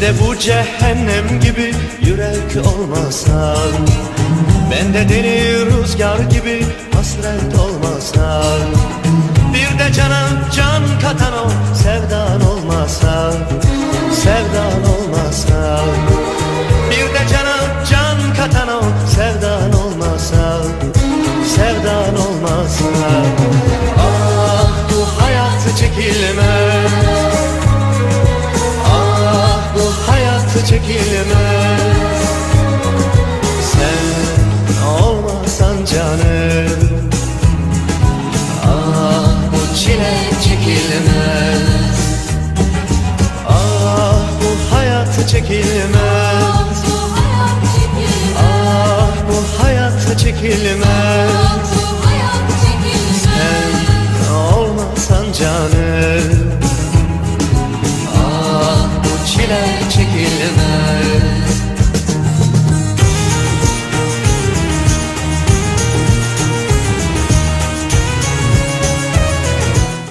de bu cehennem gibi yürek olmasan Ben de deli rüzgar gibi hasret olmasan Bir de cana can katan o sevdan olmasa Sevdan olmasa Bir de cana can katan o sevdan olmasa Sevdan olmasa çekilmez. Sen olmasan canım. Ah bu çile çekilmez. Ah bu hayat çekilmez. Ah bu hayat çekilmez çekilmez.